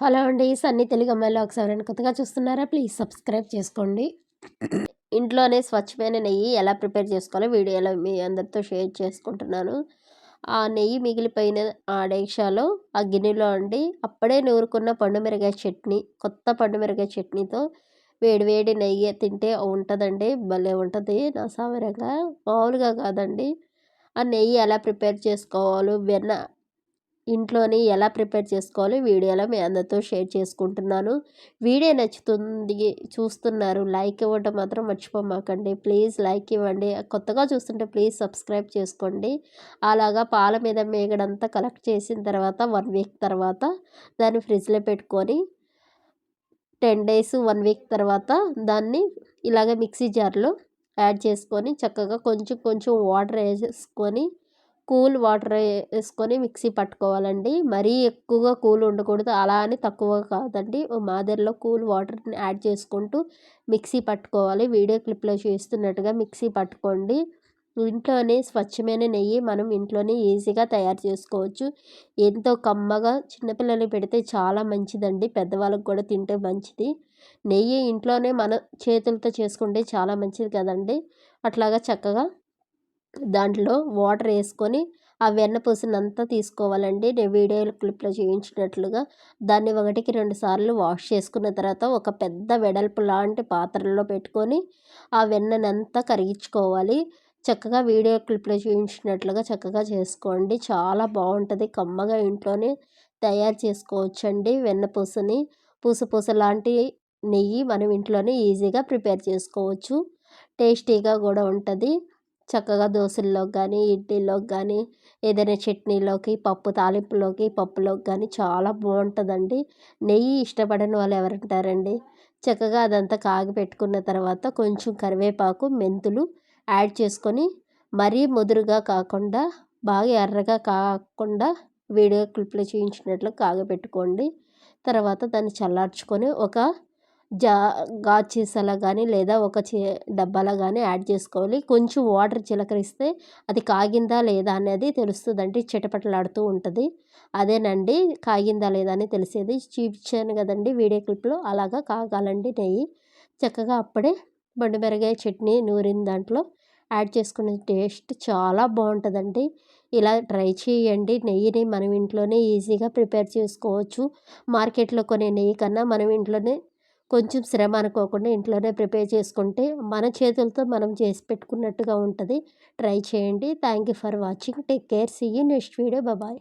Hello అండి సన్నీ తెలుగు అమ్మాయిలో ఒకసారి కొత్తగా చూస్తున్నారా? ప్లీజ్ సబ్స్క్రైబ్ చేసుకోండి. ఇంట్లోనే స్వచ్ఛమైన నెయ్యి ఎలా ప్రిపేర్ చేసుకోవాలో వీడియోలో మీ అందరితో షేర్ చేసుకుంటున్నాను. ఆ నెయ్యి మిగిలిపోయిన ఆ డేక్షాలో ఆ గిన్నెలో అండి అప్పుడే నూరుకున్న పండుమిరగాయ చట్నీ కొత్త పండుమిరగాయ చట్నీతో వేడి వేడి నెయ్యి తింటే ఉంటుందండి భలే ఉంటుంది. నా సామరంగా మామూలుగా కాదండి. ఆ నెయ్యి ఎలా ప్రిపేర్ చేసుకోవాలో వెన్న ఇంట్లోని ఎలా ప్రిపేర్ చేసుకోవాలో వీడియోలో మీ అందరితో షేర్ చేసుకుంటున్నాను. వీడియో నచ్చుతుంది చూస్తున్నారు లైక్ ఇవ్వడం మాత్రం మర్చిపోమాకండి. ప్లీజ్ లైక్ ఇవ్వండి. కొత్తగా చూస్తుంటే ప్లీజ్ సబ్స్క్రైబ్ చేసుకోండి. అలాగా పాల మీద మేగడంతా కలెక్ట్ చేసిన తర్వాత వన్ వీక్ తర్వాత దాన్ని ఫ్రిడ్జ్లో పెట్టుకొని టెన్ డేస్ వన్ వీక్ తర్వాత దాన్ని ఇలాగ మిక్సీ జార్లో యాడ్ చేసుకొని చక్కగా కొంచెం కొంచెం వాటర్ వేసేసుకొని కూల్ వాటర్ వేసుకొని మిక్సీ పట్టుకోవాలండి. మరీ ఎక్కువగా కూల్ ఉండకూడదు. అలా అని తక్కువ కాదండి. ఓ మాదిరిలో కూల్ వాటర్ని యాడ్ చేసుకుంటూ మిక్సీ పట్టుకోవాలి. వీడియో క్లిప్లో చూస్తున్నట్టుగా మిక్సీ పట్టుకోండి. ఇంట్లోనే స్వచ్ఛమైన నెయ్యి మనం ఇంట్లోనే ఈజీగా తయారు చేసుకోవచ్చు. ఎంతో కమ్మగా చిన్నపిల్లలు పెడితే చాలా మంచిదండి. పెద్దవాళ్ళకి కూడా తింటే మంచిది. నెయ్యి ఇంట్లోనే మన చేతులతో చేసుకుంటే చాలా మంచిది కదండి. అట్లాగా చక్కగా దాంట్లో వాటర్ వేసుకొని ఆ వెన్నపూసనంతా తీసుకోవాలండి. నేను వీడియో క్లిప్లో చూపించినట్లుగా దాన్ని ఒకటికి రెండు సార్లు వాష్ చేసుకున్న తర్వాత ఒక పెద్ద వెడల్పు లాంటి పాత్రలో పెట్టుకొని ఆ వెన్ననంతా కరిగించుకోవాలి. చక్కగా వీడియో క్లిప్లో చూపించినట్లుగా చక్కగా చేసుకోండి. చాలా బాగుంటుంది. కమ్మగా ఇంట్లోనే తయారు చేసుకోవచ్చండి వెన్నపూసని పూస పూస లాంటి నెయ్యి మనం ఇంట్లోనే ఈజీగా ప్రిపేర్ చేసుకోవచ్చు. టేస్టీగా కూడా ఉంటుంది. చక్కగా దోశల్లోకి కానీ ఇడ్లీలోకి కానీ ఏదైనా చట్నీలోకి పప్పు తాలింపులోకి పప్పులోకి కానీ చాలా బాగుంటుందండి. నెయ్యి ఇష్టపడని వాళ్ళు ఎవరుంటారండి? చక్కగా అదంతా కాగి పెట్టుకున్న తర్వాత కొంచెం కరివేపాకు మెంతులు యాడ్ చేసుకొని మరీ ముదురుగా కాకుండా బాగా ఎర్రగా కాకుండా వీడియో క్లిప్లో చూపించినట్లు కాగబెట్టుకోండి తర్వాత దాన్ని చల్లార్చుకొని ఒక జా గాజు సీసాలో కానీ లేదా ఒక చే డబ్బాలో కానీ యాడ్ చేసుకోవాలి. కొంచెం వాటర్ చిలకరిస్తే అది కాగిందా లేదా అనేది తెలుస్తుంది అంటే చిటపటలాడుతూ ఉంటుంది. అదేనండి. కాగిందా లేదా అని తెలిసేది. చూపించాను కదండి వీడియో క్లిప్లో. అలాగా కాగాలండి నెయ్యి. చక్కగా అప్పుడే బండిమిరగాయ చట్నీ నూరిన దాంట్లో యాడ్ చేసుకునే టేస్ట్ చాలా బాగుంటుందండి. ఇలా ట్రై చేయండి. నెయ్యిని మనం ఇంట్లోనే ఈజీగా ప్రిపేర్ చేసుకోవచ్చు. మార్కెట్లో కొనే నెయ్యి కన్నా మనం ఇంట్లోనే కొంచెం శ్రమ అనుకోకుండా ఇంట్లోనే ప్రిపేర్ చేసుకుంటే మన చేతులతో మనం చేసి పెట్టుకున్నట్టుగా ఉంటుంది. ట్రై చేయండి. Thank you for watching. Take care. See you next video. Bye.